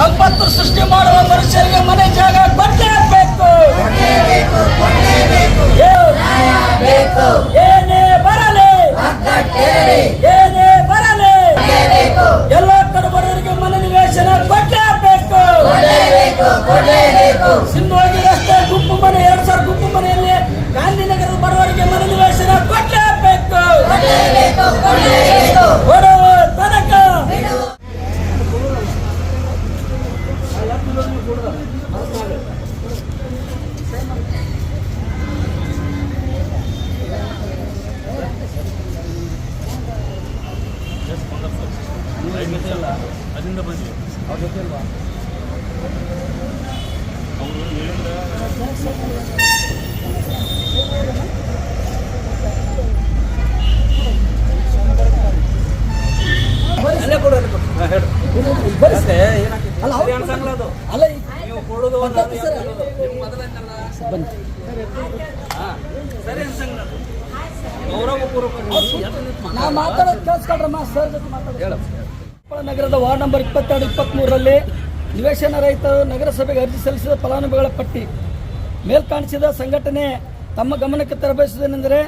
ಸಂಪತ್ತು ಸೃಷ್ಟಿ ಮಾಡುವ ಮನುಷ್ಯರಿಗೆ ಮನೆ ಜಾಗ ಕೊಟ್ಟೇ ಬೇಕು. ಅಲ್ಲೇ ಅಲ್ಲೇ? ಸರಿ ಅನ್ಸಂಗಿಲ್ಲ ಅದು. ಅಲ್ಲ ನೀವು ಕೊಡೋದು ಒಂದು ಅದು ಯಾಕೆ ಕೊಡೋದು? ನೀವು ಸರಿ ಅನ್ಸಂಗಿಲ್ಲ ಅದು. ನಾ ಮಾತಾಡೋದು ಕೇಳಿಸ್ಕೊಳ್ರಮ್ಮ ಸರ್ ಜೊತೆ ನಗರದ ವಾರ್ಡ್ ನಂಬರ್ ಇಪ್ಪತ್ತೆರಡು ಇಪ್ಪತ್ತ್ಮೂರರಲ್ಲಿ ನಿವೇಶನ ರೈತರು ನಗರಸಭೆಗೆ ಅರ್ಜಿ ಸಲ್ಲಿಸಿದ ಫಲಾನುಭವಿಗಳ ಪಟ್ಟಿ. ಮೇಲ್ಕಾಣಿಸಿದ ಸಂಘಟನೆ ತಮ್ಮ ಗಮನಕ್ಕೆ ತರಬಯಸುವುದೇನೆಂದರೆ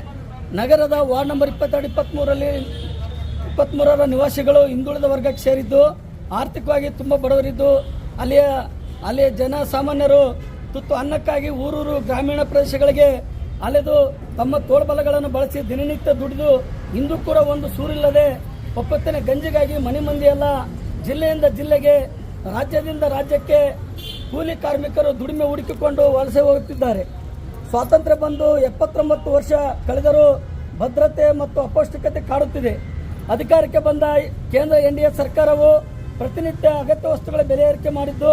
ನಗರದ ವಾರ್ಡ್ ನಂಬರ್ ಇಪ್ಪತ್ತೆರಡು ಇಪ್ಪತ್ತ್ಮೂರರಲ್ಲಿ ಇಪ್ಪತ್ತ್ಮೂರರ ನಿವಾಸಿಗಳು ಹಿಂದುಳಿದ ವರ್ಗಕ್ಕೆ ಸೇರಿದ್ದು, ಆರ್ಥಿಕವಾಗಿ ತುಂಬ ಬಡವರಿದ್ದು, ಅಲ್ಲಿಯ ಅಲ್ಲಿಯ ಜನಸಾಮಾನ್ಯರು ತುತ್ತು ಅನ್ನಕ್ಕಾಗಿ ಊರೂರು ಗ್ರಾಮೀಣ ಪ್ರದೇಶಗಳಿಗೆ ಅಲೆದು ತಮ್ಮ ತೋಳ್ಬಲಗಳನ್ನು ಬಳಸಿ ದಿನನಿತ್ಯ ದುಡಿದು ಇಂದು ಕೂಡ ಒಂದು ಸೂರಿಲ್ಲದೆ ಒಪ್ಪತ್ತಿನ ಗಂಜಿಗಾಗಿ ಮನೆ ಮಂದಿಯೆಲ್ಲ ಜಿಲ್ಲೆಯಿಂದ ಜಿಲ್ಲೆಗೆ, ರಾಜ್ಯದಿಂದ ರಾಜ್ಯಕ್ಕೆ ಕೂಲಿ ಕಾರ್ಮಿಕರು ದುಡಿಮೆ ಹುಡುಕಿಕೊಂಡು ವಲಸೆ ಹೋಗುತ್ತಿದ್ದಾರೆ. ಸ್ವಾತಂತ್ರ್ಯ ಬಂದು ಎಪ್ಪತ್ತೊಂಬತ್ತು ವರ್ಷ ಕಳೆದರೂ ಭದ್ರತೆ ಮತ್ತು ಅಪೌಷ್ಟಿಕತೆ ಕಾಡುತ್ತಿದೆ. ಅಧಿಕಾರಕ್ಕೆ ಬಂದ ಕೇಂದ್ರ ಎನ್ ಡಿ ಎ ಸರ್ಕಾರವು ಪ್ರತಿನಿತ್ಯ ಅಗತ್ಯ ವಸ್ತುಗಳ ಬೆಲೆ ಏರಿಕೆ ಮಾಡಿದ್ದು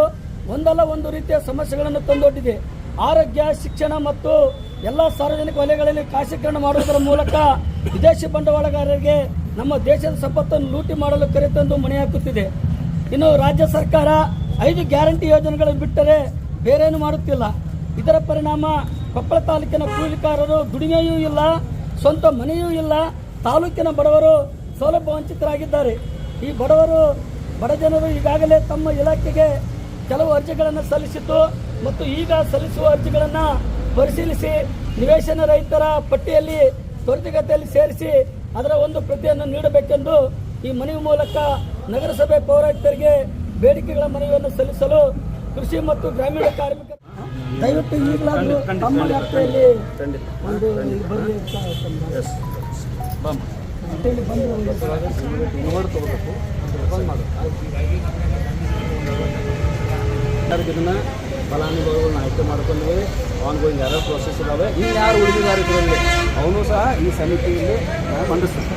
ಒಂದಲ್ಲ ಒಂದು ರೀತಿಯ ಸಮಸ್ಯೆಗಳನ್ನು ತಂದೊಡ್ಡಿದೆ. ಆರೋಗ್ಯ, ಶಿಕ್ಷಣ ಮತ್ತು ಎಲ್ಲ ಸಾರ್ವಜನಿಕ ವಲಯಗಳಲ್ಲಿ ಖಾಸೀಕರಣ ಮಾಡುವುದರ ಮೂಲಕ ವಿದೇಶಿ ಬಂಡವಾಳಗಾರರಿಗೆ ನಮ್ಮ ದೇಶದ ಸಂಪತ್ತನ್ನು ಲೂಟಿ ಮಾಡಲು ಕರೆತಂದು ಮಣೆ ಹಾಕುತ್ತಿದೆ. ಇನ್ನು ರಾಜ್ಯ ಸರ್ಕಾರ ಐದು ಗ್ಯಾರಂಟಿ ಯೋಜನೆಗಳನ್ನು ಬಿಟ್ಟರೆ ಬೇರೇನು ಮಾಡುತ್ತಿಲ್ಲ. ಇದರ ಪರಿಣಾಮ ಕೊಪ್ಪಳ ತಾಲೂಕಿನ ಕೂಲಿಕಾರರು ದುಡಿಮೆಯೂ ಇಲ್ಲ, ಸ್ವಂತ ಮನೆಯೂ ಇಲ್ಲ, ತಾಲೂಕಿನ ಬಡವರು ಸೌಲಭ್ಯ ವಂಚಿತರಾಗಿದ್ದಾರೆ. ಈ ಬಡವರು, ಬಡ ಜನರು ಈಗಾಗಲೇ ತಮ್ಮ ಇಲಾಖೆಗೆ ಕೆಲವು ಅರ್ಜಿಗಳನ್ನು ಸಲ್ಲಿಸಿದ್ದು ಮತ್ತು ಈಗ ಸಲ್ಲಿಸುವ ಅರ್ಜಿಗಳನ್ನು ಪರಿಶೀಲಿಸಿ ನಿವೇಶನ ರಹಿತರ ಪಟ್ಟಿಯಲ್ಲಿ ತ್ವರಿತಗತಿಯಲ್ಲಿ ಸೇರಿಸಿ ಅದರ ಒಂದು ಪ್ರತಿಯನ್ನು ನೀಡಬೇಕೆಂದು ಈ ಮನವಿ ಮೂಲಕ ನಗರಸಭೆ ಪೌರಾಯುಕ್ತರಿಗೆ ಬೇಡಿಕೆಗಳ ಮನವಿಯನ್ನು ಸಲ್ಲಿಸಲು ಕೃಷಿ ಮತ್ತು ಗ್ರಾಮೀಣ ಕಾರ್ಮಿಕ ದಯವಿಟ್ಟು ಈಗಲಾದರೂ ತಮ್ಮ ವ್ಯಾಪ್ತಿಯಲ್ಲಿ ಒಂದು ಬರಲಿ. ಅಂತೇಳಿ ಬಂದು ಇದನ್ನ ಫಲಾನುಭವಿಗಳನ್ನ ಆಯ್ಕೆ ಮಾಡ್ಕೊಂಡ್ವಿ ಆನ್ಗೋಯಿಂಗ್ ಯಾರೋ ಪ್ರೋಸೆಸ್ ಇದಾವೆ. ಇನ್ನು ಯಾರು ಉಳಿದಿದ್ದಾರೆ ಇದರಲ್ಲಿ ಅವನು ಸಹ ಈ ಸಮಿತಿಯಲ್ಲಿ ಮಂಡಿಸ್ತಾರೆ